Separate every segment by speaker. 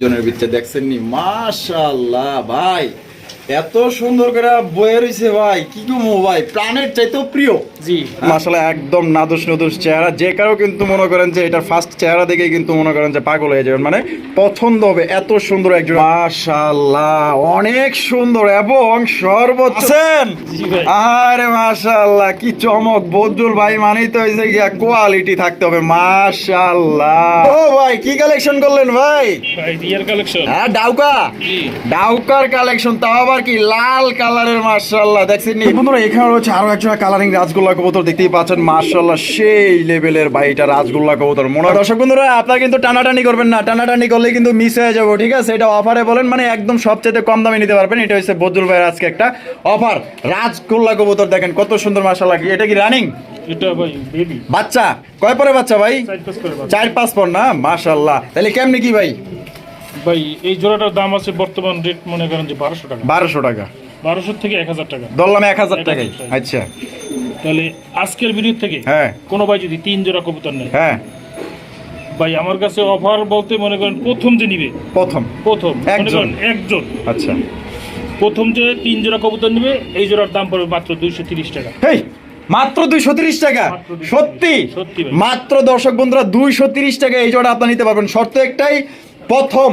Speaker 1: জনের ভিতরে দেখছেন নি? মাশাল্লাহ ভাই। এত সুন্দর করে বয়ে রয়েছে ভাই কি কমো ভাই? প্রাণের চাইতেও প্রিয়।
Speaker 2: জি।
Speaker 3: মাসালা একদম নাদুস নদুস চেহারা। যে কারও কিন্তু মনে করেন যে এটা ফার্স্ট চেহারা দেখে কিন্তু মনে করেন যে পাগল হয়ে যাবেন। মানে পছন্দ হবে এত সুন্দর একজন। মাশাল্লাহ অনেক সুন্দর এবং সর্বোচ্চ আছেন?
Speaker 2: জি ভাই।
Speaker 3: আরে মাশাল্লাহ কি চমক। বদুল ভাই মানেই তো হয়েছে গিয়া কোয়ালিটি থাকতে হবে। মাশাল্লাহ। ও ভাই কি কালেকশন করলেন ভাই?
Speaker 2: ভাই রিয়ার কালেকশন
Speaker 3: হ্যাঁ ডাউকা। ডাউকার কালেকশন তাও আবার কি লাল কালারের মার্শাল্লাহ দেখছেন নি? বন্ধুরা এখানে রয়েছে আরও একজন কালারিং রাজগোল্লা কবুতর দেখতেই পাচ্ছেন মার্শাল্লাহ সেই লেভেলের ভাই এটা রাজগোল্লা কবুতর। মনে হয় দর্শক বন্ধুরা আপনারা কিন্তু টানাটানি করবেন না টানাটানি করলে কিন্তু মিস হয়ে যাব ঠিক আছে? এটা অফারে বলেন মানে একদম সবচেয়ে কম দামে নিতে পারবেন। এটা হচ্ছে বদরুল ভাইয়ের আজকে একটা অফার রাজগোল্লা কবুতর দেখেন কত সুন্দর মার্শাল্লাহ কি এটা কি রানিং
Speaker 2: এটা ভাই বেবি
Speaker 3: বাচ্চা? কয় পরে বাচ্চা ভাই। চার পাঁচ পর না? মার্শাল্লাহ তাহলে কেমনি কি ভাই?
Speaker 2: ভাই এই জোড়াটার দাম আছে বর্তমান রেট মনে করেন যে বারোশো টাকা।
Speaker 3: বারোশো টাকা।
Speaker 2: বারোশো থেকে এক হাজার টাকা।
Speaker 3: ধরলাম এক হাজার টাকাই। আচ্ছা।
Speaker 2: তাহলে আজকের ভিডিও থেকে
Speaker 3: হ্যাঁ।
Speaker 2: কোনো ভাই যদি তিন জোড়া কবুতর নেয়
Speaker 3: হ্যাঁ।
Speaker 2: ভাই আমার কাছে অফার বলতে মনে করেন প্রথম যে নিবে
Speaker 3: প্রথম।
Speaker 2: প্রথম।
Speaker 3: একজন।
Speaker 2: একজন।
Speaker 3: আচ্ছা।
Speaker 2: প্রথম যে তিন জোড়া কবুতর নিবে এই জোড়ার দাম পড়বে মাত্র দুইশো তিরিশ টাকা।
Speaker 3: হেই মাত্র দুইশো তিরিশ টাকা? সত্যি?
Speaker 2: সত্যি
Speaker 3: মাত্র দর্শক বন্ধুরা দুইশো তিরিশ টাকা এই জোড়া আপনার নিতে পারবেন। শর্ত একটাই প্রথম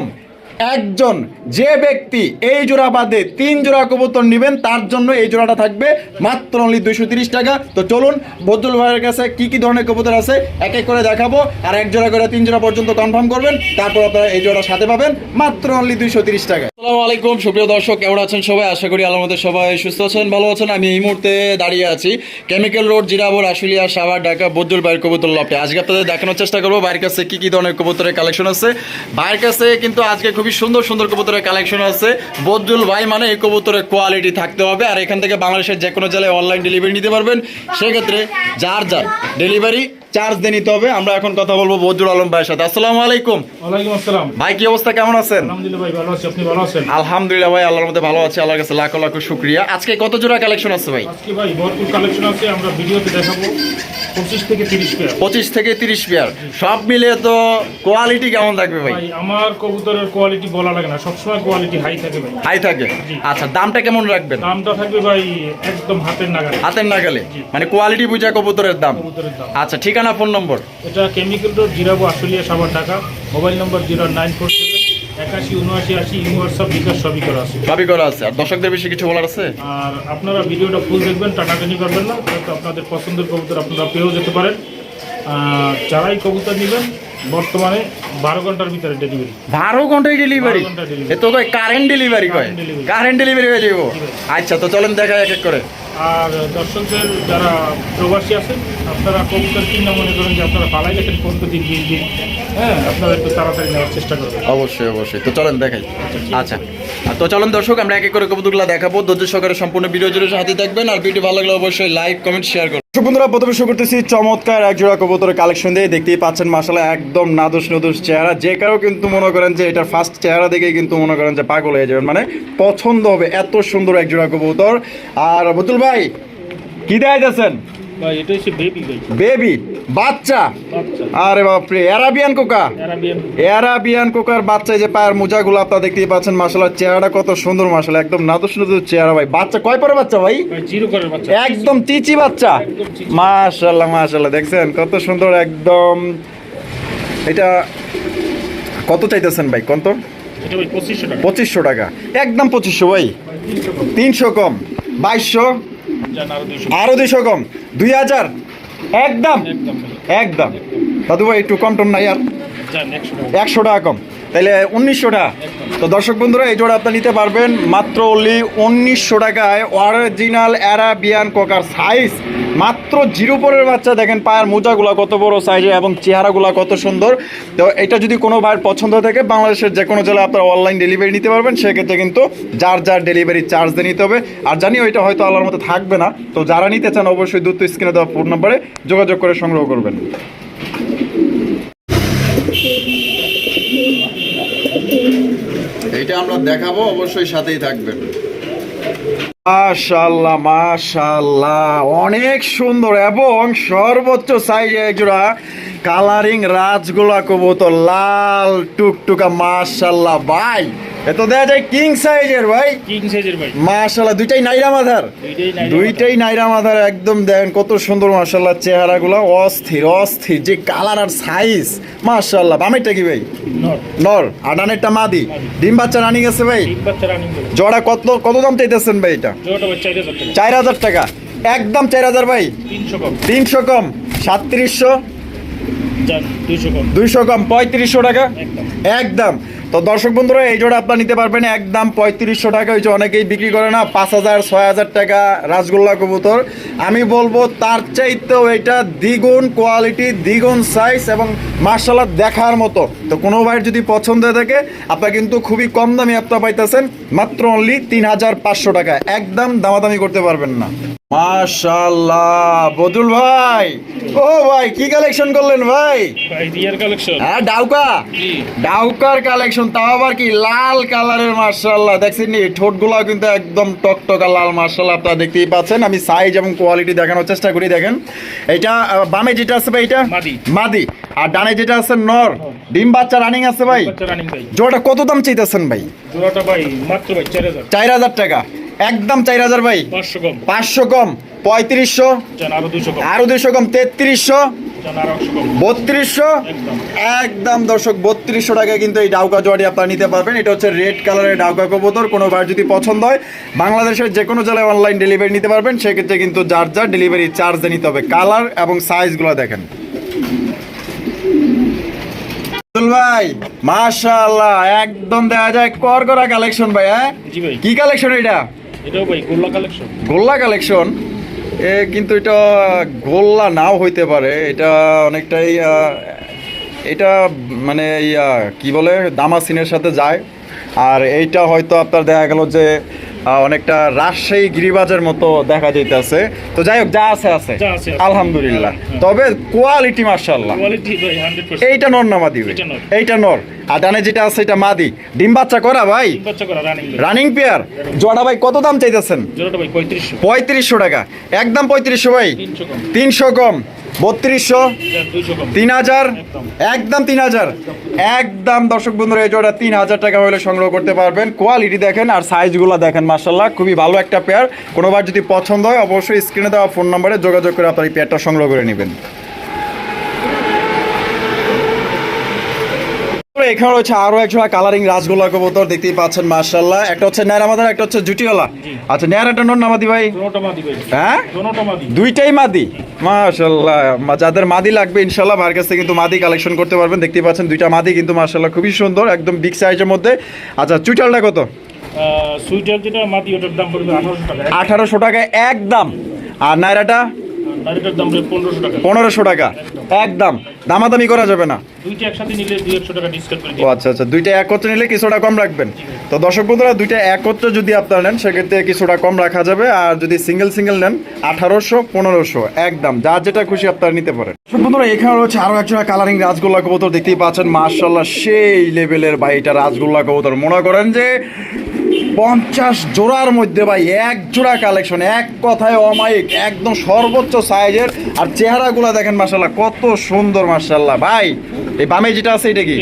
Speaker 3: একজন যে ব্যক্তি এই জোড়া বাদে তিন জোড়া কবুতর নেবেন, তার জন্য এই জোড়াটা থাকবে মাত্র অনলি দুইশো তিরিশ টাকা। তো চলুন বদুল ভাইয়ের কাছে কি কি ধরনের কবুতর আছে, এক এক করে দেখাবো। আর এক জোড়া করে তিন জোড়া পর্যন্ত কনফার্ম করবেন। তারপর আপনারা এই জোড়া সাথে পাবেন, মাত্র অনলি দুইশো তিরিশ টাকা। আসসালামু আলাইকুম, সুপ্রিয় দর্শক, কেমন আছেন সবাই? আশা করি মধ্যে সবাই সুস্থ আছেন, ভালো আছেন। আমি এই মুহূর্তে দাঁড়িয়ে আছি কেমিক্যাল রোড জিরাবর, আশুলিয়া, সাভার, ঢাকা, বজ্জুল বাইরের কবুতর লপটে আজকে আপনাদের দেখানোর চেষ্টা করব বাইরের কাছে কি কি ধরনের কবুতরের কালেকশন আছে। বাইরের কাছে কিন্তু আজকে সুন্দর সুন্দর কবুতরের কালেকশন আছে। বদরুল ভাই মানে এই কবুতরের কোয়ালিটি থাকতে হবে আর এখান থেকে বাংলাদেশের যে কোনো জেলায় অনলাইন ডেলিভারি নিতে পারবেন। সেক্ষেত্রে যার যার ডেলিভারি চার্জ দিয়ে নিতে হবে। আমরা এখন কথা বলব বজ্জুল আলম ভাইয়ের সাথে। আসসালামু আলাইকুম।
Speaker 2: ওয়ালাইকুম আসসালাম।
Speaker 3: ভাই কি অবস্থা? কেমন আছেন?
Speaker 2: আলহামদুলিল্লাহ ভাই ভালো আছি। আপনি ভালো আছেন?
Speaker 3: আলহামদুলিল্লাহ ভাই আল্লাহর মধ্যে ভালো আছে। আল্লাহর কাছে লাখো লাখো শুক্রিয়া। আজকে কত জোড়া কালেকশন আছে ভাই?
Speaker 2: আজকে ভাই ভরপুর কালেকশন আছে। আমরা ভিডিওতে দেখাবো। পঁচিশ থেকে তিরিশ পেয়ার
Speaker 3: সব মিলিয়ে তো কোয়ালিটি কেমন থাকবে ভাই?
Speaker 2: ভাই আমার কবুতরের কোয়ালিটি বলা লাগে না। সবসময় কোয়ালিটি হাই থাকে ভাই।
Speaker 3: হাই থাকে। আচ্ছা দামটা কেমন রাখবেন?
Speaker 2: দামটা থাকবে ভাই একদম হাতের নাগালে।
Speaker 3: হাতের নাগালে। মানে কোয়ালিটি বুঝা কবুতরের দাম।
Speaker 2: কবুতরের দাম।
Speaker 3: আচ্ছা ঠিকানা ফোন নম্বর?
Speaker 2: এটা chemical road Zirabo Ashulia Savar Dhaka. Mobile number zero nine four একাশি উনআশি আশি হোয়াটসঅ্যাপ বিকাশ সবই করা আছে।
Speaker 3: সবই করা আছে। আর দর্শকদের বেশি কিছু বলার আছে?
Speaker 2: আর আপনারা ভিডিওটা ফুল দেখবেন টানাটানি করবেন না হয়তো আপনাদের পছন্দের কবুতর আপনারা পেয়েও যেতে পারেন। আর যারাই কবুতর নেবেন বর্তমানে বারো ঘণ্টার ভিতরে ডেলিভারি
Speaker 3: বারো ঘন্টায় ডেলিভারি
Speaker 2: 12 ঘণ্টা
Speaker 3: এ তো কারেন্ট ডেলিভারি কয়? কারেন্ট ডেলিভারি হয়ে যাব আচ্ছা তো চলেন দেখা এক এক করে।
Speaker 2: আর দর্শকদের যারা প্রবাসী আছেন আপনারা কবুতর কিনা মনে করেন যে আপনারা পালাই গেছেন পনেরো দিন বিশ দিন হ্যাঁ আপনারা একটু তাড়াতাড়ি নেওয়ার চেষ্টা করবেন
Speaker 3: অবশ্যই অবশ্যই। তো চলেন দেখাই। আচ্ছা আর তো চলেন দর্শক আমরা এক এক করে কবুতরগুলো দেখাবো। ধৈর্য সহকারে সম্পূর্ণ ভিডিও জুড়ে হাতে থাকবেন। আর ভিডিও ভালো লাগলে অবশ্যই লাইক কমেন্ট শেয়ার করুন। বন্ধুরা, প্রথমে শুরু করতেছি চমৎকার একজোড়া কবুতরের কালেকশন দিয়ে। দেখতেই পাচ্ছেন মাসালা একদম নাদুস নদুস চেহারা। যে কারও কিন্তু মনে করেন যে এটার ফার্স্ট চেহারা দেখেই কিন্তু মনে করেন যে পাগল হয়ে যাবেন। মানে পছন্দ হবে এত সুন্দর একজোড়া কবুতর। আর বতুল ভাই, কি দেয় যাচ্ছেন
Speaker 2: বেবি
Speaker 3: বাচ্চা। আরে বাপরে অ্যারাবিয়ান কোকা
Speaker 2: অ্যারাবিয়ান
Speaker 3: অ্যারাবিয়ান কোকার বাচ্চা এই যে পায়ের মোজাগুলো আপনারা দেখতেই পাচ্ছেন চেহারাটা কত সুন্দর একদম নাদুস নদুস চেহারা ভাই। বাচ্চা কয় পরে বাচ্চা ভাই? একদম চিচি বাচ্চা। মাশাল্লাহ মাশাল্লাহ দেখছেন কত সুন্দর একদম। এটা কত চাইতেছেন ভাই কত?
Speaker 2: পঁচিশশো টাকা।
Speaker 3: একদম পঁচিশশো ভাই।
Speaker 2: তিনশো কম।
Speaker 3: বাইশশো।
Speaker 2: আরও দুইশো।
Speaker 3: কম। দুই হাজার? একদম।
Speaker 2: একদম।
Speaker 3: দাদু ভাই একটু কম টম নাই আর
Speaker 2: একশো টাকা
Speaker 3: কম। তাহলে উনিশশো টাকা। তো দর্শক বন্ধুরা, এই জোড়া আপনি নিতে পারবেন মাত্র অনলি উনিশশো টাকায়। অরিজিনাল অ্যারাবিয়ান কোকার সাইজ মাত্র জিরো পরের বাচ্চা। দেখেন পায়ের মোজাগুলো কত বড় সাইজে এবং চেহারাগুলো কত সুন্দর। তো এটা যদি কোনো ভাইয়ের পছন্দ থাকে, বাংলাদেশের যে কোনো জেলায় আপনারা অনলাইন ডেলিভারি নিতে পারবেন। সেক্ষেত্রে কিন্তু যার যার ডেলিভারি চার্জ দিয়ে নিতে হবে। আর জানি ওইটা হয়তো আল্লাহর মতো থাকবে না। তো যারা নিতে চান, অবশ্যই দ্রুত স্ক্রিনে দেওয়া ফোন নম্বরে যোগাযোগ করে সংগ্রহ করবেন
Speaker 1: এইটা আমরা দেখাবো, অবশ্যই সাথেই থাকবেন।
Speaker 3: মাশাল্লাহ মাশাল্লাহ অনেক সুন্দর এবং সর্বোচ্চ সাইজে জোড়া কালারিং রাজগোলা কবুতর, লাল টুকটুকা মাশাল্লাহ ভাই। এত দেয়া যায় কিং সাইজের ভাই।
Speaker 2: কিং সাইজের ভাই।
Speaker 3: মাশাল্লাহ দুইটাই নাইরা মাথার।
Speaker 2: দুইটাই নাই
Speaker 3: নাইরা মাথার একদম দেখেন কত সুন্দর মাশাল্লাহ চেহারাগুলো অস্থির অস্থির যে কালার আর সাইজ মাশাল্লাহ বামেরটা কি ভাই? নর। আর ডানেরটা মাদি। ডিম বাচ্চা রানিং আছে ভাই? জোড়া কত কত দাম চাইতেছেন ভাই এটা?
Speaker 2: চার হাজার টাকা।
Speaker 3: একদম চার হাজার ভাই?
Speaker 2: তিনশো কম।
Speaker 3: সাতত্রিশশো?
Speaker 2: দুইশো কম
Speaker 3: পঁয়ত্রিশশো টাকা?
Speaker 2: একদম।
Speaker 3: একদম। তো দর্শক বন্ধুরা, এই জোড়া আপনার নিতে পারবেন একদম পঁয়ত্রিশশো টাকা। হয়েছে অনেকেই বিক্রি করে না, পাঁচ হাজার, ছয় হাজার টাকা রাসগোল্লা কবুতর। আমি বলব, তার চাইতেও এটা দ্বিগুণ কোয়ালিটি, দ্বিগুণ সাইজ এবং মার্শাল্লাহ দেখার মতো। তো কোনো ভাইয়ের যদি পছন্দ হয়ে থাকে, আপনার কিন্তু খুবই কম দামে আপনার পাইতেছেন, মাত্র অনলি তিন হাজার পাঁচশো টাকা একদম দামাদামি করতে পারবেন না। মাশাল্লাহ বদুল ভাই। ও ভাই কি কালেকশন করলেন ভাই?
Speaker 2: কালেকশন
Speaker 3: হ্যাঁ ডাউকা? ডাউকার কালেকশন তাও আবার কি লাল কালারের মার্শাল্লাহ দেখছেন নি ঠোঁটগুলো কিন্তু একদম টকটকা লাল মার্শাল্লাহ আপনারা দেখতেই পাচ্ছেন আমি সাইজ এবং কোয়ালিটি দেখানোর চেষ্টা করি দেখেন। এটা বামে যেটা আছে ভাই এটা?
Speaker 2: মাদি।
Speaker 3: আর ডানে যেটা আছে নর। ডিম বাচ্চা রানিং আছে ভাই। জোড়াটা কত দাম চাইতেছেন ভাই?
Speaker 2: জোড়াটা ভাই মাত্র ভাই চার হাজার।
Speaker 3: চার হাজার টাকা। একদম চার হাজার ভাই।
Speaker 2: পাঁচশো কম।
Speaker 3: পঁয়ত্রিশশো আরও দুশো কম। তেত্রিশশো বত্রিশশো।
Speaker 2: একদম।
Speaker 3: দর্শক বত্রিশশো টাকায় কিন্তু এই ডাউকা জোয়ারি আপনারা নিতে পারবেন। এটা হচ্ছে রেড কালারের ডাউকা কবুতর। কোনো বার যদি পছন্দ হয় বাংলাদেশের যে কোনো জেলায় অনলাইন ডেলিভারি নিতে পারবেন। সেক্ষেত্রে কিন্তু যার যার ডেলিভারি চার্জ নিতে হবে। কালার এবং সাইজগুলো দেখেন। ভাই মাশাআল্লাহ একদম দেখা যায়। কর করা কালেকশন ভাই হ্যাঁ? কি কালেকশন এটা?
Speaker 2: গোল্লা কালেকশন
Speaker 3: এ, কিন্তু এটা গোল্লা নাও হইতে পারে। এটা অনেকটাই এটা মানে ইয়া, কি বলে, দামাসিনের সাথে যায়। আর এইটা হয়তো আপনার দেখা গেল যে অনেকটা রাজশাহী গিরিবাজের মতো দেখা যাইতেছে। তো যাই হোক যা আছে আছে। আলহামদুলিল্লাহ। তবে কোয়ালিটি মার্শাল্লাহ এইটা নর না মাদি। এইটা নর। আর ডানে যেটা আছে এটা মাদি। ডিম বাচ্চা করা ভাই?
Speaker 2: রানিং
Speaker 3: পেয়ার জোড়া ভাই কত দাম চাইতেছেন?
Speaker 2: পঁয়ত্রিশশো।
Speaker 3: টাকা। একদম পঁয়ত্রিশশো ভাই।
Speaker 2: তিনশো কম।
Speaker 3: বত্রিশশো, তিন হাজার,
Speaker 2: একদম।
Speaker 3: একদম তিন হাজার। একদম দর্শক বন্ধুরা, এই জোড়া তিন হাজার টাকা হলে সংগ্রহ করতে পারবেন। কোয়ালিটি দেখেন আর সাইজগুলো দেখেন মার্শাল্লাহ খুবই ভালো একটা পেয়ার কোনোবার যদি পছন্দ হয়, অবশ্যই স্ক্রিনে দেওয়া ফোন নম্বরে যোগাযোগ করে আপনার এই পেয়ারটা সংগ্রহ করে নেবেন। এখানে রয়েছে আরও এক জোড়া কালারিং রাজগোল্লা কবুতর দেখতেই পাচ্ছেন মার্শাল্লাহ একটা হচ্ছে ন্যাড়ামাদার একটা হচ্ছে জুটিওয়ালা। আচ্ছা ন্যাড়াটা ভাই?
Speaker 2: মাদি ভাই।
Speaker 3: হ্যাঁ? দুইটাই মাদি? মাশাল্লাহ মা- যাদের মাদি লাগবে ইনশাল্লাহ ভাইয়ের কাছ থেকে কিন্তু মাদি কালেকশন করতে পারবেন। দেখতে পাচ্ছেন দুইটা মাদি কিন্তু মাশাল্লাহ খুবই সুন্দর একদম বিগ সাইজের মধ্যে। আচ্ছা চুইটালটা কত?
Speaker 2: সুইটার যেটা মাদি ওটার দাম পড়বে আঠারোশো টাকা।
Speaker 3: আঠারোশো টাকা একদম। আর নাইরাটা
Speaker 2: দাম পনেরোশো টাকা।
Speaker 3: পনেরোশো টাকা। একদম। দামাদামি করা যাবে না।
Speaker 2: দুইটা একসাথে নিলে দুই একশো টাকা ডিসকাউন্ট করে
Speaker 3: ও আচ্ছা আচ্ছা। দুইটা একত্রে নিলে কিছুটা কম রাখবেন। তো দর্শক বন্ধুরা দুইটা একত্রে যদি আপনারা নেন সেক্ষেত্রে কিছুটা কম রাখা যাবে। আর যদি সিঙ্গেল সিঙ্গেল নেন আঠারোশো পনেরোশো। একদম। যার যেটা খুশি আপনারা নিতে পারেন। বন্ধুরা এখানে রয়েছে আরও একজন কালারিং রাজগোল্লা কবুতর। দেখতেই পাচ্ছেন মার্শাল্লাহ সেই লেভেলের ভাই এটা রাজগোল্লা কবুতর। মনে করেন যে পঞ্চাশ জোড়ার মধ্যে ভাই এক জোড়া কালেকশন এক কথায় অমায়িক একদম সর্বোচ্চ সাইজের আর চেহারাগুলো দেখেন মার্শাল্লাহ কত সুন্দর মার্শাল্লাহ ভাই এই বামে যেটা আছে এটা কি?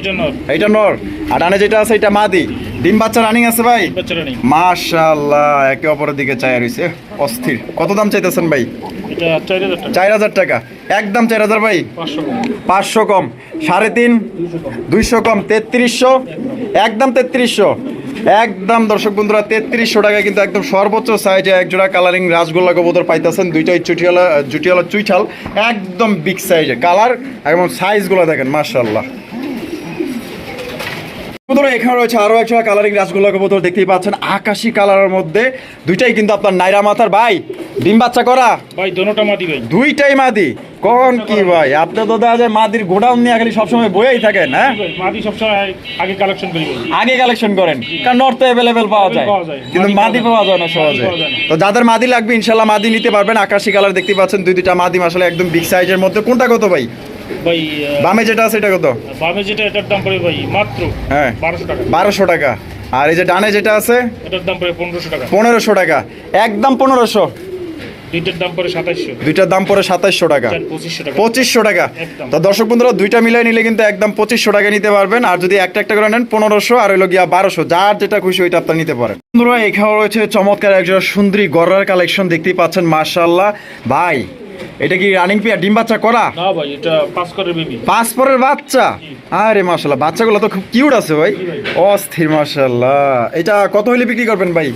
Speaker 2: এটা নর।
Speaker 3: নর। আর ডানে যেটা আছে এটা মাদি। ডিম বাচ্চা রানিং আছে ভাই? মাশাআল্লাহ একে অপরের দিকে চাই রইছে। অস্থির। কত দাম চাইতেছেন ভাই?
Speaker 2: চার হাজার টাকা।
Speaker 3: টাকা। একদম চার হাজার ভাই?
Speaker 2: পাঁচশো কম।
Speaker 3: সাড়ে তিন?
Speaker 2: দুইশো কম।
Speaker 3: তেত্রিশশো? একদম তেত্রিশশো। একদম দর্শক বন্ধুরা তেত্রিশশো টাকায় কিন্তু একদম সর্বোচ্চ সাইজে এক জোড়া কালারিং রাসগোল্লা কবুতর পাইতেছেন। দুইটাই চুটিয়ালা জুটিয়ালা চুইঠাল একদম বিগ সাইজে কালার এবং সাইজগুলো দেখেন মার্শাল্লাহ কবুতর এখানে রয়েছে আরও একটা কালারিং রাসগোল্লা কবুতর দেখতেই পাচ্ছেন। আকাশি কালারের মধ্যে দুইটাই কিন্তু আপনার নাইরা মাথার। ভাই ডিম বাচ্চা করা?
Speaker 2: ভাই মাদি ভাই।
Speaker 3: দুইটাই মাদি? কোন কি ভাই? আপনি তো দেখা যায় মাদির গোডাউন নিয়ে খালি সবসময় বইয়েই থাকেন হ্যাঁ?
Speaker 2: মাদি সবসময় আগে কালেকশন করি
Speaker 3: আগে কালেকশন করেন কারণ নর্থ অ্যাভেলেবেল পাওয়া যায়। কিন্তু
Speaker 2: মাদি
Speaker 3: পাওয়া যায় না সহজে। তো যাদের মাদি লাগবে ইনশাল্লাহ মাদি নিতে পারবেন। আকাশি কালার দেখতে পাচ্ছেন দুই দুইটা মাদি আসলে একদম বিগ সাইজের মধ্যে। কোনটা কত ভাই?
Speaker 2: ভাই
Speaker 3: বামে যেটা আছে এটা কত?
Speaker 2: বামে যেটা এটার দাম পড়বে ভাই মাত্র
Speaker 3: হ্যাঁ।
Speaker 2: বারোশো টাকা।
Speaker 3: বারোশো টাকা। আর এই যে ডানে যেটা আছে?
Speaker 2: এটার দাম পড়বে পনেরোশো টাকা।
Speaker 3: পনেরোশো টাকা। একদম পনেরোশো।
Speaker 2: দুইটার দাম পরে সাতাইশশো।
Speaker 3: দুইটার দাম পড়ে সাতাইশশো টাকা।
Speaker 2: পঁচিশশো টাকা।
Speaker 3: তো দর্শক বন্ধুরা দুইটা মিলাই নিলে কিন্তু একদম পঁচিশশো টাকা নিতে পারবেন। আর যদি একটা একটা করে নেন পনেরোশো। আর হইল গিয়া বারোশো। যার যেটা খুশি ওইটা আপনার নিতে পারেন। বন্ধুরা এখানে রয়েছে চমৎকার একজন সুন্দরী গড়ার কালেকশন দেখতেই পাচ্ছেন মার্শাল্লাহ ভাই এটা কি রানিং পেয়ার ডিম বাচ্চা করা?
Speaker 2: না ভাই এটা করে বেবি
Speaker 3: পাসপোর্টের বাচ্চা? আরে মার্শাল্লাহ বাচ্চাগুলো তো খুব কিউট আছে ভাই। অস্থির মার্শাল্লাহ এটা কত হইলে বিক্রি করবেন ভাই?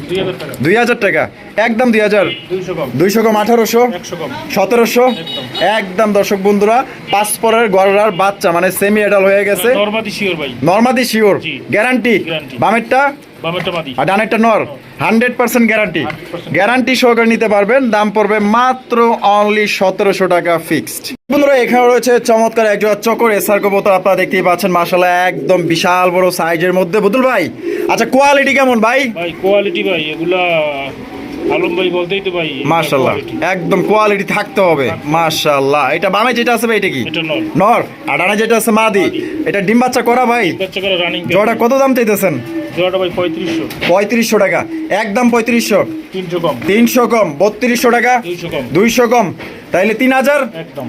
Speaker 2: দুই হাজার টাকা।
Speaker 3: একদম দুই হাজার।
Speaker 2: দুইশো কম।
Speaker 3: দুইশো কম আঠারোশো?
Speaker 2: একশো কম।
Speaker 3: সতেরোশো? একদম। দর্শক বন্ধুরা পাসপোর্টের গড়ার বাচ্চা মানে সেমি এডাল হয়ে গেছে।
Speaker 2: নর্মাদি শিওর ভাই।
Speaker 3: নর্মাদি শিওর গ্যারান্টি। বামেরটা? আর ডানেরটা নর। Hundred percent guarantee. গ্যারান্টি সহকারে নিতে পারবেন। দাম পড়বে মাত্র অনলি সতেরোশো টাকা ফিক্সড। বন্ধুরা এখানে রয়েছে চমৎকার একজন চকর এসআর কবুতর। আপনারা দেখতেই পাচ্ছেন মাসাল্লাহ একদম বিশাল বড় সাইজের মধ্যে। বুদুল ভাই আচ্ছা কোয়ালিটি কেমন ভাই?
Speaker 2: ভাই কোয়ালিটি ভাই এগুলা আলম ভাই বলতেই তো ভাই এগুলা
Speaker 3: একদম কোয়ালিটি থাকতে হবে। এটা বামে যেটা আছে ভাই এটা কি?
Speaker 2: এটা নর।
Speaker 3: নর। আর ডানে যেটা আছে মাদি। এটা ডিম বাচ্চা করা ভাই।
Speaker 2: বাচ্চা করে রানিং
Speaker 3: জোড়া কত দাম চাইতেছেন?
Speaker 2: জোড়াটা ভাই
Speaker 3: টাকা। একদম পঁয়ত্রিশশো।
Speaker 2: তিনশো কম।
Speaker 3: টাকা।
Speaker 2: দুইশো কম।
Speaker 3: দুইশো কম। তাইলে তিন হাজার?
Speaker 2: একদম।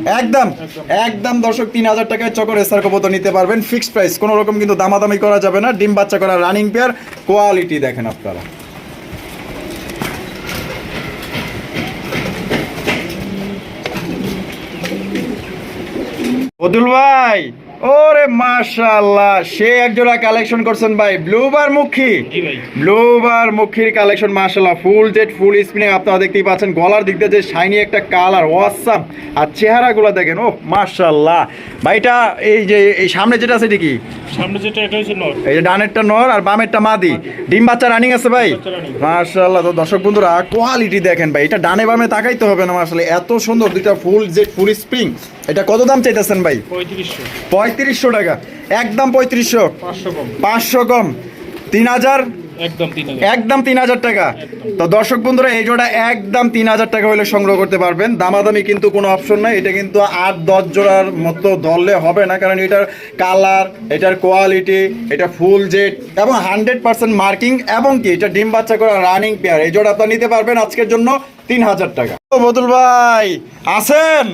Speaker 3: একদম। দর্শক তিন হাজার টাকায় চকর এসার নিতে পারবেন। ফিক্সড প্রাইস কোনো রকম কিন্তু দামাদামি করা যাবে না। ডিম বাচ্চা করা রানিং পেয়ার কোয়ালিটি দেখেন আপনারা। বদুল ভাই। ওরে মাশাআল্লাহ সে এক জোড়া কালেকশন করছেন ভাই ব্লুবার মুখী।
Speaker 2: জি ভাই।
Speaker 3: ব্লুবার মুখির কালেকশন মাশাআল্লাহ ফুল জেট ফুল স্পিনে আপনারা দেখতেই পাচ্ছেন গলার দিক দিয়ে যে শাইনি একটা কালার ওয়াসাম আর চেহারাগুলো দেখেন ও মাশাআল্লাহ। ভাইটা এই যে এই সামনে যেটা আছে এটা কি?
Speaker 2: সামনে যেটা এটা হচ্ছে নর।
Speaker 3: এই যে ডানেরটা নর আর বামেরটা মাদি। ডিম বাচ্চা রানিং আছে ভাই। মাশাআল্লাহ তো দর্শক বন্ধুরা কোয়ালিটি দেখেন ভাই এটা ডানে বামে তাকাইতে হবে না আসলে এত সুন্দর দুইটা ফুল জেট ফুল স্প্রিং এটা কত দাম চাইতেছেন ভাই?
Speaker 2: পঁয়ত্রিশশো।
Speaker 3: পঁয়ত্রিশশো টাকা। একদম পঁয়ত্রিশশো।
Speaker 2: পাঁচশো কম। তিন হাজার?
Speaker 3: একদম তিন হাজার। টাকা। তো দর্শক বন্ধুরা এই জোড়া একদম তিন হাজার টাকা হলে সংগ্রহ করতে পারবেন। দামাদামি কিন্তু কোনো অপশন নাই। এটা কিন্তু আট দশ জোড়ার মতো ধরলে হবে না কারণ এটার কালার এটার কোয়ালিটি এটা ফুল জেট এবং হান্ড্রেড পার্সেন্ট মার্কিং এবং কি এটা ডিম বাচ্চা করা রানিং পেয়ার। এই জোড়া আপনারা নিতে পারবেন আজকের জন্য। তিন হাজার টাকা। ও বদুল ভাই আছেন।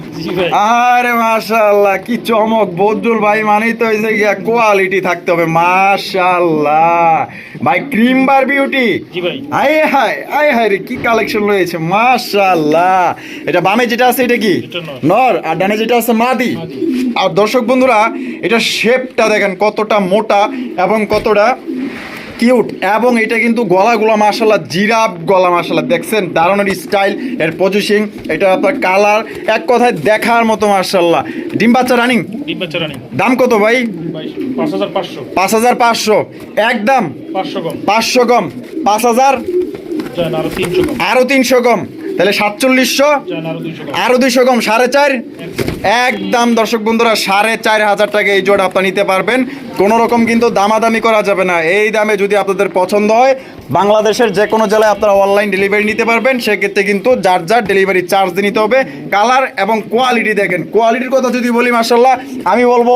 Speaker 3: আরে মাশাআল্লাহ কি চমক। বদুল ভাই মানেই তো হয়েছে গিয়া কোয়ালিটি থাকতে হবে মাশাআল্লাহ। ভাই ক্রিম বার বিউটি আয় হায় আয় হায় রে কি কালেকশন রয়েছে মাশাআল্লাহ। এটা বামে যেটা আছে এটা কি?
Speaker 2: নর।
Speaker 3: আর ডানে যেটা আছে মাদি। আর দর্শক বন্ধুরা এটা শেপটা দেখেন কতটা মোটা এবং কতটা কিউট এবং এটা কিন্তু গলাগুলো মাশাল্লাহ জিরাফ গলা মাশাল্লাহ দেখছেন দারুণের স্টাইল এর পজিশিং এটা আপনার কালার এক কথায় দেখার মতো মাসাল্লাহ ডিম বাচ্চা রানিং
Speaker 2: ডিম বাচ্চা রানিং
Speaker 3: দাম কত ভাই?
Speaker 2: পাঁচ হাজার পাঁচশো।
Speaker 3: একদম
Speaker 2: পাঁচশো। কম।
Speaker 3: পাঁচশো কম। পাঁচ হাজার?
Speaker 2: আরও তিনশো কম।
Speaker 3: আরও তিনশো কম। তাহলে সাতচল্লিশশো
Speaker 2: আরও দুইশো কম,
Speaker 3: সাড়ে চার। একদম দর্শক বন্ধুরা, সাড়ে চার হাজার টাকা এই জোড়া আপনারা নিতে পারবেন। কোনো রকম কিন্তু দামাদামি করা যাবে না। এই দামে যদি আপনাদের পছন্দ হয় বাংলাদেশের যে কোনো জেলায় আপনারা অনলাইন ডেলিভারি নিতে পারবেন। সেক্ষেত্রে কিন্তু যার যার ডেলিভারি চার্জ নিতে হবে। কালার এবং কোয়ালিটি দেখেন। কোয়ালিটির কথা যদি বলি মার্শাল্লাহ আমি বলব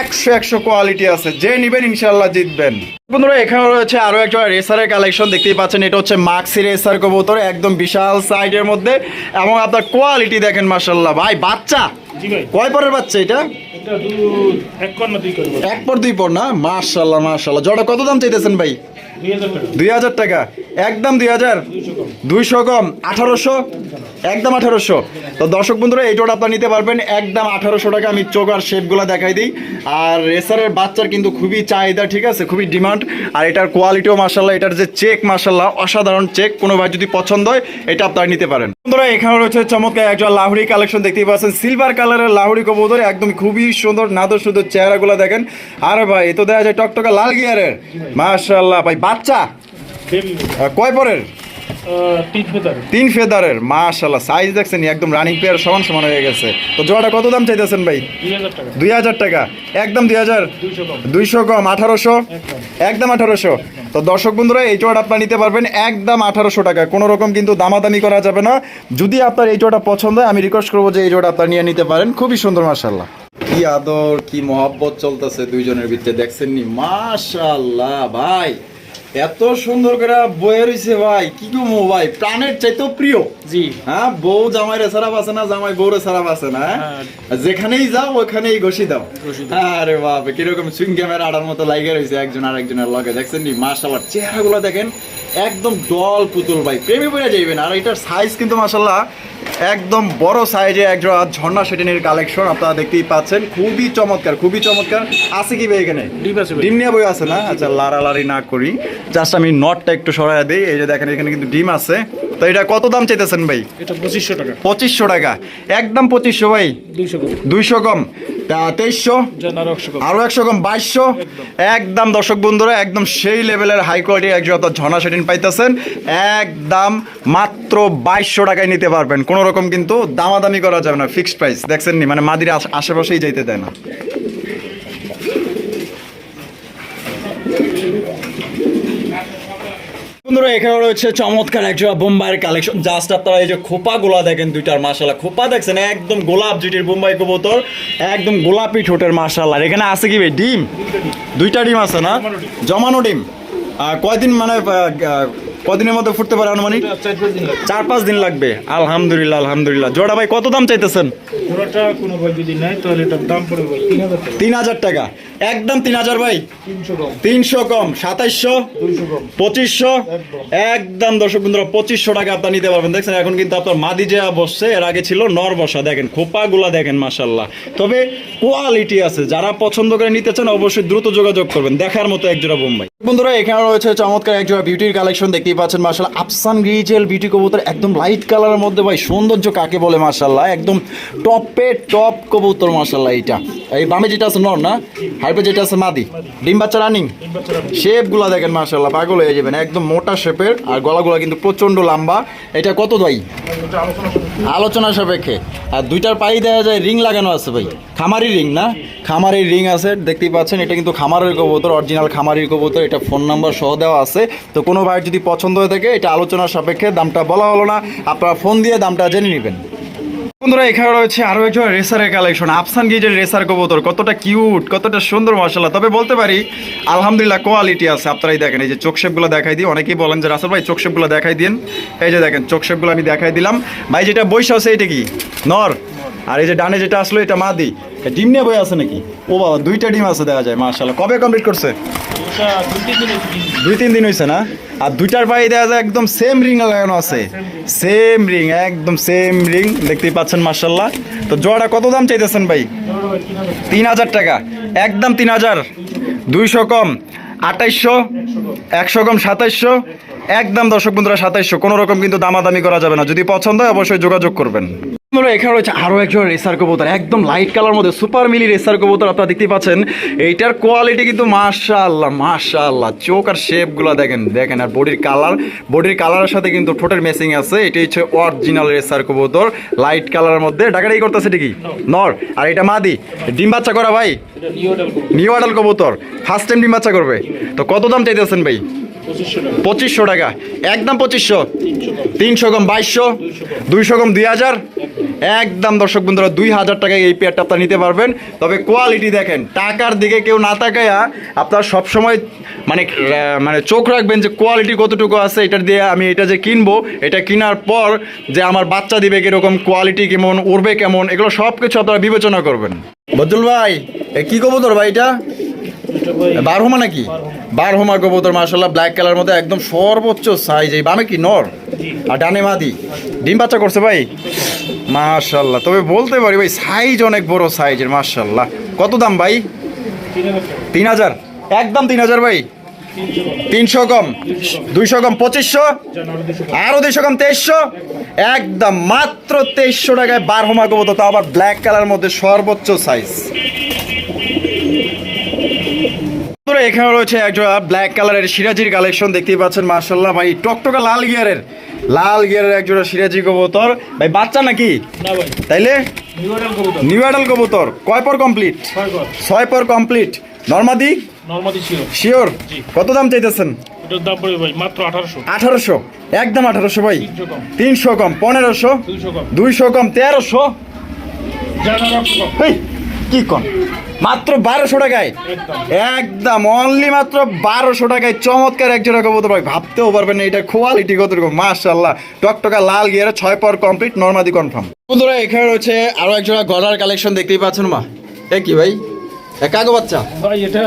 Speaker 3: একশো একশো কোয়ালিটি আছে। যে নেবেন ইনশাল্লাহ জিতবেন। বন্ধুরা এখানে রয়েছে আরও একটা রেসারের কালেকশন দেখতেই পাচ্ছেন এটা হচ্ছে মাক্সি রেসার কবুতর একদম বিশাল সাইডের মধ্যে। এবং আপনার কোয়ালিটি দেখেন মার্শাল্লাহ ভাই বাচ্চা? কয় পরের বাচ্চা এটা?
Speaker 2: এক
Speaker 3: পর দুই পর না? মার্শাল্লাহ মার্শাল্লাহ জটা কত দাম চাইতেছেন ভাই?
Speaker 2: দুই হাজার টাকা।
Speaker 3: একদম দুই হাজার।
Speaker 2: দুইশো
Speaker 3: আঠারোশো? একদম আঠারোশো। তো নিতে পারবেন। একদম আঠারোশো টাকা আমি চোখ আর দেখাই দিই। আর বাচ্চার কিন্তু খুবই চাহিদা, ঠিক আছে? খুবই ডিমান্ড আর এটার কোয়ালিটিও মাসাল্লাহ এটার যে চেক মাসাল্লাহ অসাধারণ চেক কোনো ভাই যদি পছন্দ হয়, এটা আপনারা নিতে পারেন। বন্ধুরা এখানে রয়েছে চমৎকার একজন লাহুরি কালেকশন দেখতেই পাচ্ছেন। সিলভার কালারের লাহুরি কবুতর, একদম খুবই সুন্দর, নাদর সুন্দর চেহারাগুলো দেখেন। আরে ভাই, এ তো দেখা যায় টকটকা লাল গিয়ারের মাশাল্লাহ ভাই বাচ্চা? কয় পরের?
Speaker 2: তিন
Speaker 3: ফেদারের। মাশাল্লাহ সাইজ দেখছেন একদম রানিং পেয়ার সমান সমান হয়ে গেছে। তো জোড়াটা কত দাম চাইতেছেন ভাই?
Speaker 2: দুই হাজার টাকা।
Speaker 3: একদম দুই হাজার?
Speaker 2: দুইশো কম।
Speaker 3: আঠারোশো?
Speaker 2: একদম।
Speaker 3: একদম আঠারোশো। তো দর্শক বন্ধুরা এই জোড়াটা আপনার নিতে পারবেন একদম আঠারোশো টাকা। কোনো রকম কিন্তু দামাদামি করা যাবে না। যদি আপনার এই জোড়া পছন্দ হয় আমি রিকোয়েস্ট করব যে এই জোড়া আপনার নিয়ে নিতে পারেন। খুবই সুন্দর মার্শাল্লাহ কি আদর কি মহব্বত চলতেছে দুইজনের ভিতরে দেখছেন নি? মাশাল্লাহ ভাই। এত সুন্দর করে বয়ে রইছে ভাই কি গো ভাই? প্রাণের চাইতেও প্রিয়।
Speaker 2: জি।
Speaker 3: হ্যাঁ বউ জামাইরে সারাপ আছে না জামাই বউরে সারাপ আছে না হ্যাঁ?
Speaker 2: হ্যাঁ।
Speaker 3: যেখানেই যাও ওখানেই ঘষি দাও। আরে বাপ কীরকম সুইং ক্যামেরা আড়ার মতো লাইগে রয়েছে একজন আর একজনের লগে। দেখছেন নি? মাশাল্লাহ চেহারাগুলো দেখেন একদম ডল পুতুল ভাই। প্রেমে পড়ে যাইবেন আর এটার সাইজ কিন্তু মাশাল্লাহ একদম বড় সাইজে একজোড়া ঝর্ণা সেটিনের কালেকশন আপনারা দেখতেই পাচ্ছেন। খুবই চমৎকার খুবই চমৎকার। আছে কি ভাই এখানে?
Speaker 2: ডিম
Speaker 3: নিয়ে বই আছে না? আচ্ছা লাড়ালাড়ি না করি। জাস্ট আমি নটটা একটু সরাই দিই। এই যে দেখেন এখানে কিন্তু ডিম আছে। তো এটা কত দাম চাইতেছেন ভাই?
Speaker 2: এটা পঁচিশশো টাকা।
Speaker 3: পঁচিশশো টাকা। একদম পঁচিশশো ভাই?
Speaker 2: দুইশো
Speaker 3: দুইশো কম। তেইশশো
Speaker 2: আরও একশো করে
Speaker 3: আরও একশো কম বাইশশো। একদম। দর্শক বন্ধুরা একদম সেই লেভেলের হাই কোয়ালিটি একজন আপনার ঝর্ণা সেটিন পাইতেছেন। একদম মাত্র বাইশশো টাকায় নিতে পারবেন। কোনো রকম কিন্তু দামাদামি করা যাবে না ফিক্সড প্রাইস দেখছেন নি মানে মাদির আশ- আশেপাশেই যাইতে দেয় না। বন্ধুরা এখানে রয়েছে চমৎকার একজোড়া বোম্বাইয়ের কালেকশন জাস্ট আপনারা এই যে খোপা গোলা দেখেন দুইটার মাসালা খোপা দেখছেন একদম গোলাপ জুটির বোম্বাই কবুতর একদম গোলাপি ঠোঁটের মাশাল্লাহ আর এখানে আছে কি ভাই ডিম? দুইটা ডিম আছে না? জমানো ডিম। কয়দিন মানে কদিনের মধ্যে ফুটতে পারে আনুমানিক?
Speaker 2: চার পাঁচ দিন লাগবে।
Speaker 3: আলহামদুলিল্লাহ আলহামদুলিল্লাহ। জোড়া ভাই কত দাম চাইতেছেন?
Speaker 2: তিন হাজার টাকা।
Speaker 3: একদম তিন হাজার ভাই?
Speaker 2: তিনশো কম।
Speaker 3: সাতাইশশো? পঁচিশশো?
Speaker 2: একদম।
Speaker 3: দর্শক বন্ধুরা পঁচিশশো টাকা আপনার নিতে পারবেন। দেখছেন এখন কিন্তু আপনার মাদি যে বসছে এর আগে ছিল নর বসা দেখেন খোপাগুলা দেখেন মাসাল্লাহ তবে কোয়ালিটি আছে যারা পছন্দ করে নিতে চান অবশ্যই দ্রুত যোগাযোগ করবেন। দেখার মতো একজোড়া বোম্বাই। বন্ধুরা এখানে রয়েছে চমৎকার একজোড়া বিউটির কালেকশন দেখতেই পাচ্ছেন মার্শাল আফসান গ্রিজেল বিউটি কবুতর, একদম লাইট কালারের মধ্যে। ভাই, সৌন্দর্য কাকে বলে মার্শাল্লাহ একদম টপে টপ কবুতর মার্শাল্লাহ এইটা। এই বামে যেটা আছে নর না? হাইপে যেটা আছে মাদি। ডিম বাচ্চা রানিং শেপগুলা দেখেন মার্শাল্লাহ পাগল হয়ে যাবেন একদম মোটা শেপের আর গলাগুলা কিন্তু প্রচণ্ড লম্বা। এটা কত ভাই?
Speaker 2: আলোচনা
Speaker 3: সাপেক্ষে। আর দুইটার পাই দেওয়া যায় রিং লাগানো আছে ভাই। খামারি রিং না? খামারির রিং আছে দেখতেই পাচ্ছেন এটা কিন্তু খামারের কবুতর অরিজিনাল খামারির কবুতর এটা ফোন নাম্বার সহ দেওয়া আছে। তো কোনো ভাইয়ের যদি পছন্দ হয়ে থাকে এটা আলোচনার সাপেক্ষে দামটা বলা হলো না। আপনারা ফোন দিয়ে দামটা জেনে নেবেন। বন্ধুরা, এখানে রয়েছে আরও একজন রেসারের কালেকশন আফসান গিজের রেসার কবুতর। কতটা কিউট কতটা সুন্দর মশলা তবে বলতে পারি, আলহামদুলিল্লাহ কোয়ালিটি আছে। আপনারাই দেখেন, এই যে চোখ শেপগুলো দেখাই দিই। অনেকেই বলেন যে, রাসেল ভাই, চোখ শেপগুলো দেখাই দিন। এই যে দেখেন, চোখ শেপগুলো আমি দেখাই দিলাম। ভাই, যেটা বৈশা আছে এটা কি? নর। আর এই যে ডানে যেটা আসলো এটা মাদি ডিম নিয়ে বই আছে নাকি? ও বাবা দুইটা ডিম আছে দেখা যায় মাশাল্লাহ কবে কমপ্লিট করছে?
Speaker 2: দুই তিন দিন হয়েছে
Speaker 3: না? আর দুইটার পায়ে দেখা যায় একদম সেম রিং লাগানো আছে। সেম রিং একদম সেম রিং দেখতেই পাচ্ছেন মার্শাল্লাহ তো জোড়াটা কত দাম চাইতেছেন ভাই?
Speaker 2: তিন হাজার
Speaker 3: টাকা। একদম তিন হাজার। দুইশো কম আঠাইশশো একশো কম সাতাইশশো। একদম দর্শক বন্ধুরা সাতাইশশো। কোনো রকম কিন্তু দামাদামি করা যাবে না। যদি পছন্দ হয় অবশ্যই যোগাযোগ করবেন। এখানে রয়েছে আরও একজন রেসার কবুতর একদম লাইট কালার মধ্যে সুপার মিলি রেসার কবুতর আপনারা দেখতেই পাচ্ছেন। এইটার কোয়ালিটি কিন্তু মাশাআল্লাহ মাশাআল্লাহ। চোখ আর শেপগুলো দেখেন দেখেন আর বডির কালার বডির কালারের সাথে কিন্তু ঠোঁটের মেসিং আছে। এটি হচ্ছে অরিজিনাল রেসার কবুতর লাইট কালারের মধ্যে। ডাকাডাকি করতেছে ঠিকই নর। আর এটা মাদি। ডিম বাচ্চা করা ভাই?
Speaker 2: নিউ
Speaker 3: নিউ আডাল কবুতর। ফার্স্ট টাইম ডিম বাচ্চা করবে। তো কত দাম চাইতেছেন ভাই?
Speaker 2: পঁচিশশো টাকা।
Speaker 3: একদম পঁচিশশো।
Speaker 2: তিনশো কম
Speaker 3: বাইশশো। দুইশো কম দুই হাজার। একদম দর্শক বন্ধুরা দুই হাজার টাকায় এই পেয়ারটা আপনারা নিতে পারবেন। তবে কোয়ালিটি দেখেন টাকার দিকে কেউ না তাকায়া আপনার সবসময় মানে মানে চোখ রাখবেন যে কোয়ালিটি কতটুকু আছে এটার দিয়ে আমি এটা যে কিনবো এটা কেনার পর যে আমার বাচ্চা দিবে কীরকম কোয়ালিটি কেমন উড়বে কেমন এগুলো সব কিছু আপনারা বিবেচনা করবেন। বদুল ভাই এ কি কবুতর ভাই এটা? বারহমা নাকি? বারহমা। কবুতর মার্শাল্লাহ ব্ল্যাক কালার মধ্যে একদম সর্বোচ্চ সাইজ এই বামে কি? নর? আর ডানে মাদি? ডিম বাচ্চা করছে ভাই? মার্শাল্লাহ তবে বলতে পারি ভাই সাইজ অনেক বড় সাইজের মার্শাল্লাহ কত দাম ভাই?
Speaker 2: তিন হাজার।
Speaker 3: একদম তিন হাজার ভাই?
Speaker 2: তিনশো কম।
Speaker 3: দুইশো কম পঁচিশশো?
Speaker 2: জানুয়ারি দুশো কম।
Speaker 3: আরও দুইশো কম তেইশশো? একদম মাত্র তেইশশো টাকায় বারহমা কবুতর তাও আবার ব্ল্যাক কালার মধ্যে সর্বোচ্চ সাইজ বন্ধুরা, এখানে রয়েছে একটা ব্ল্যাক কালারের সিরাজির কালেকশন দেখতেই পাচ্ছেন মার্শাল্লাহ ভাই টকটকা লাল গিয়ারের লাল গিয়ারের একজোড়া সিরাজি কবুতর। ভাই বাচ্চা নাকি? তাইলে?
Speaker 2: নিউ
Speaker 3: অ্যাডাল কবুতর। কয় পর কমপ্লিট
Speaker 2: ছয়
Speaker 3: পর। কমপ্লিট নর্মাদি? শিওর কত দাম চাইতেছেন?
Speaker 2: আঠারোশো।
Speaker 3: একদম আঠারোশো ভাই।
Speaker 2: তিনশো কম।
Speaker 3: পনেরোশো?
Speaker 2: দুইশো কম।
Speaker 3: তেরোশো? কি কন? মাত্র বারোশো টাকায়?
Speaker 2: একদম
Speaker 3: অনলি মাত্র বারোশো টাকায়। চমৎকার এক জোড়া কবুতর ভাই, ভাবতেও পারবেন না এটা কোয়ালিটি কত রকম মাশাল্লাহ টকটকা লাল গিয়ারে ছয় পর কমপ্লিট নর্মাদি কনফার্ম বন্ধুরা, এখানে রয়েছে আরও এক জোড়া গলার কালেকশন দেখতেই পাচ্ছেন মা। এ কি ভাই? কাগো বাচ্চা?
Speaker 2: ভাই, এটা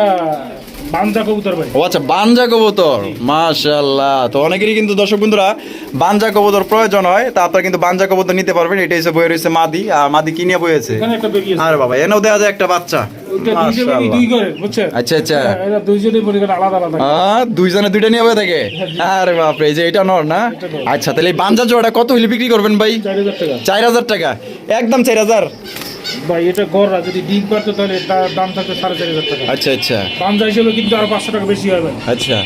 Speaker 2: বান্দা কবুতর ভাই।
Speaker 3: ও আচ্ছা বানজা কবুতর। মাশাল্লাহ তো অনেকেরই কিন্তু দর্শক বন্ধুরা বানজা কবুতর প্রয়োজন হয় তা আপনারা কিন্তু বানজা কবুতর নিতে পারবেন। এটা এসে বয়ে রয়েছে মাদি আর মাদি কি নিয়ে বয়েছে
Speaker 2: এখানে একটা বেবি আছে
Speaker 3: আর বাবা এনেও দেওয়া যায় একটা বাচ্চা।
Speaker 2: ওইটা দুইটা বেবি দুই করে
Speaker 3: আচ্ছা আচ্ছা।
Speaker 2: এটা দুইজনের পরিবার আলাদা আলাদা
Speaker 3: আহ, দুইজনে দুইটা নিয়ে থাকে আরে বাপরে এই যে এটা নর না? আচ্ছা তাহলে এই বানজা জোড়াটা কত হলে বিক্রি করবেন ভাই?
Speaker 2: চার হাজার টাকা।
Speaker 3: একদম চার হাজার।
Speaker 2: ভাই এটা গড়রা যদি ডিম পারতো তাহলে তার দাম থাকতো সাড়ে চার হাজার টাকা।
Speaker 3: আচ্ছা আচ্ছা।
Speaker 2: বান্দা হিসেবে কিন্তু আরও পাঁচশো টাকা বেশি হবে
Speaker 3: আচ্ছা।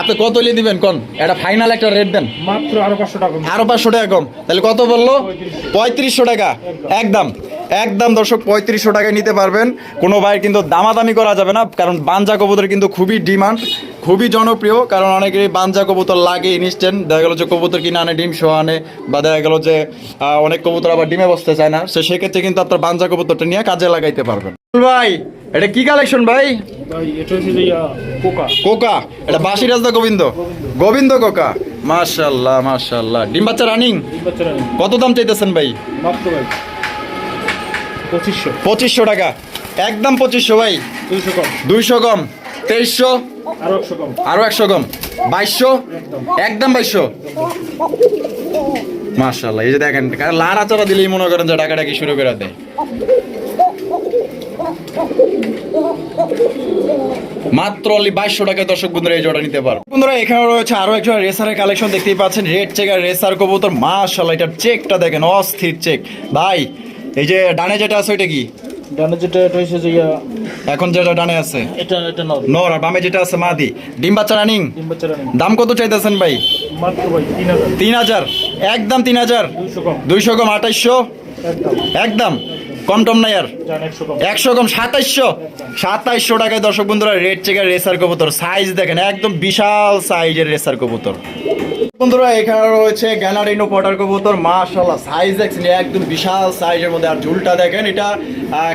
Speaker 3: আপনি কত নিয়ে দিবেন কোন? এটা ফাইনাল একটা রেট দেন।
Speaker 2: মাত্র আরও পাঁচশো টাকা।
Speaker 3: আরও পাঁচশো টাকা কম। তাহলে কত বলল? পঁয়ত্রিশশো। টাকা। একদম। একদম দর্শক পঁয়ত্রিশশো টাকায় নিতে পারবেন। কোনো ভাই কিন্তু দামাদামি করা যাবে না কারণ বাঞ্জা কবুতর কিন্তু খুবই ডিমান্ড খুবই জনপ্রিয় কারণ অনেকেরই বাঞ্জা কবুতর লাগে ইনস্ট্যান্ট। দেখা গেলো যে কবুতর কিনে আনে ডিম শো আনে বা দেখা গেলো যে অনেক কবুতর আবার ডিমে বসতে চায় না। সে সেক্ষেত্রে কিন্তু আপনার বাঞ্জা কবুতরটা নিয়ে কাজে লাগাইতে পারবেন। ভাই এটা কি কালেকশন ভাই?
Speaker 2: কোকা।
Speaker 3: কোকা? এটা বাসি রাজদা গোবিন্দ? গোবিন্দ কোকা? মাশাল্লাহ মাশাল্লাহ ডিম বাচ্চা রানিং। কত দাম চাইতেছেন ভাই?
Speaker 2: ভাই। পঁচিশশো।
Speaker 3: পঁচিশশো টাকা। একদম পঁচিশশো ভাই।
Speaker 2: দুইশো কম।
Speaker 3: দুইশো কম। তেইশশো।
Speaker 2: আরও একশো কম।
Speaker 3: আরও একশো কম। বাইশশো। একদম বাইশশো। মাশাল্লাহ এই যে দেখেন কারণ লার দিলেই মনে করেন যে টাকাটা কি শুরু করে দেয়। মাত্র অনলি বাইশশো টাকায় দর্শক বন্ধুরা এই জোড়া নিতে পারো। বন্ধুরা এখানে রয়েছে আরও একজন রেসারের কালেকশন দেখতেই পাচ্ছেন। রেড চেক আর রেসার কবুতর মাশাল্লাহ এটার চেকটা দেখেন অস্থির চেক। ভাই এই যে ডানে যেটা আছে ওইটা কি?
Speaker 2: ডানে যেটা এটা হচ্ছে যে
Speaker 3: এখন যেটা ডানে আছে।
Speaker 2: এটা এটা নর।
Speaker 3: নর আর বামে যেটা আছে মাদি। ডিম বাচ্চা রানিং?
Speaker 2: তিন বাচ্চারা নেই
Speaker 3: দাম কত চাইতেছেন ভাই?
Speaker 2: মাত্র ভাই তিন হাজার।
Speaker 3: তিন হাজার? একদম তিন হাজার?
Speaker 2: দুইশো কম।
Speaker 3: দুইশো কম আঠাইশশো
Speaker 2: একদম।
Speaker 3: একদম? কম টম নাই আর?
Speaker 2: একশো কম।
Speaker 3: সাতাইশশো সাতাইশশো টাকায় দর্শক বন্ধুরা রেড চেকার রেসার কবুতর। সাইজ দেখেন একদম বিশাল সাইজের রেসার কবুতর। বন্ধুরা এখানে রয়েছে গ্যানারিনো পটার কবুতর। মাশাল্লাহ সাইজ দেখছেন একদম বিশাল সাইজের মধ্যে। আর ঝুলটা দেখেন এটা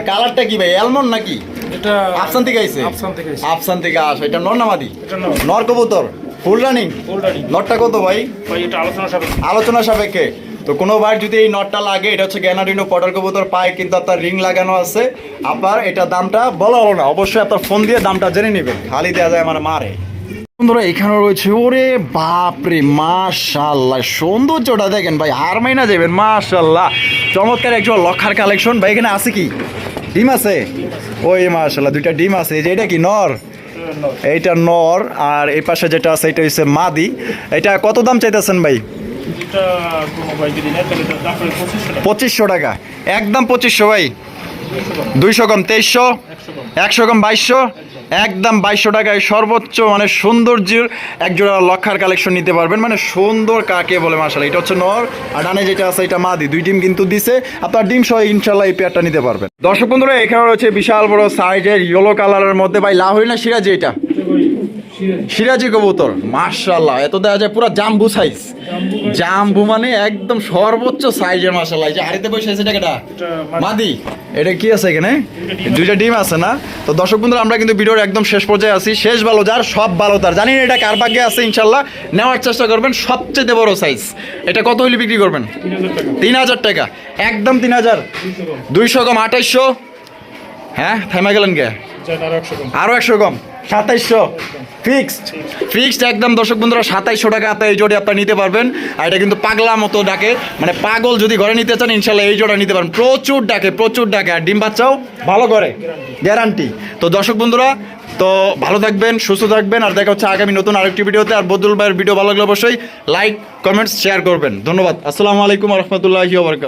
Speaker 3: কালারটা কি ভাই অ্যালমন্ড নাকি?
Speaker 2: এটা
Speaker 3: আফসান থেকে আইছে?
Speaker 2: আফসান থেকে
Speaker 3: আফসান থেকে আসে। এটা নর নামাদি
Speaker 2: নর।
Speaker 3: কবুতর। ফুল রানিং
Speaker 2: অলরেডি
Speaker 3: নটটা কত ভাই?
Speaker 2: ভাই এটা আলোচনা সাপেক্ষে।
Speaker 3: আলোচনা সাপেক্ষে। তো কোনো বার যদি এই নটটা লাগে এটা হচ্ছে গ্যানাডিনো পটার কবুতর পায় কিন্তু আপনার রিং লাগানো আছে। আপনার এটা দামটা বলা হলো না। অবশ্যই আপনার ফোন দিয়ে দামটা জেনে নেবেন। খালি দেওয়া যায় আমার মারে। বন্ধুরা এখানে রয়েছে ওরে বাপরে মাশাল্লাহ সৌন্দর্যটা দেখেন ভাই হার মাইনা যাবেন মাশাল্লাহ চমৎকার একজন লক্ষার কালেকশন ভাই এখানে আছে কি? ডিম আছে? ওই মাশাল্লাহ দুইটা ডিম আছে। এই যে এটা কি নর? এইটা নর আর এই পাশে যেটা আছে এটা হচ্ছে মাদি। এটা কত দাম চাইতেছেন ভাই?
Speaker 2: পঁচিশশো টাকা।
Speaker 3: একদম পঁচিশশো ভাই?
Speaker 2: দুইশো কম
Speaker 3: তেইশশো?
Speaker 2: একশো কম
Speaker 3: বাইশশো? একদম বাইশশো টাকায় সর্বোচ্চ মানে সৌন্দর্যের একজোড়া লক্ষার কালেকশন নিতে পারবেন। মানে সুন্দর কাকে বলে মাসাল এটা হচ্ছে নর আর ডানে যেটা আছে এটা মাদি। দুই ডিম কিন্তু দিছে, আপনার ডিম সহ ইনশাল্লাহ এই পেয়ারটা নিতে পারবেন। দর্শক বন্ধুরা, এখানে রয়েছে বিশাল বড় সাইজের ইয়েলো কালারের মধ্যে, ভাই লাহরি না সিরাজি এটা সিরাজি কবুতর মার্শাল্লাহ এত দেখা যায় পুরো জাম্বু সাইজ জাম্বু মানে একদম সর্বোচ্চ সাইজের মার্শাল্লাহ এই যে হাড়িতে বসে আছে টাকাটা মাদি। এটা কি আছে এখানে? দুইটা ডিম আছে না? তো দর্শক বন্ধুরা আমরা কিন্তু ভিডিওর একদম শেষ পর্যায়ে আছি। শেষ ভালো যার সব ভালো তার। জানি না এটা কার ভাগ্যে আছে ইনশাল্লাহ নেওয়ার চেষ্টা করবেন সবচেয়ে বড় সাইজ এটা কত হলে বিক্রি করবেন?
Speaker 2: তিন হাজার টাকা।
Speaker 3: একদম তিন হাজার।
Speaker 2: দুইশো কম
Speaker 3: আঠাইশশো। হ্যাঁ থাইমা গেলেন
Speaker 2: কম।
Speaker 3: আরও একশো কম। সাতাইশশো। ফিক্সড। ফিক্সড একদম দর্শক বন্ধুরা, সাতাইশশো টাকা আপনার এই জোড়ে আপনার নিতে পারবেন। আর এটা কিন্তু পাগলা মতো ডাকে। মানে পাগল যদি ঘরে নিতে চান, ইনশাল্লাহ এই জোড়া নিতে পারেন। প্রচুর ডাকে প্রচুর ডাকে। আর ডিম বাচ্চাও ভালো করে। গ্যারান্টি তো দর্শক বন্ধুরা, তো ভালো থাকবেন, সুস্থ থাকবেন। আর দেখা হচ্ছে আগামী নতুন আরেকটি ভিডিওতে। আর বদুল ভাইয়ের ভিডিও ভালো লাগলে অবশ্যই লাইক কমেন্টস শেয়ার করবেন। ধন্যবাদ। আসসালামু আলাইকুম রহমতুল্লাহি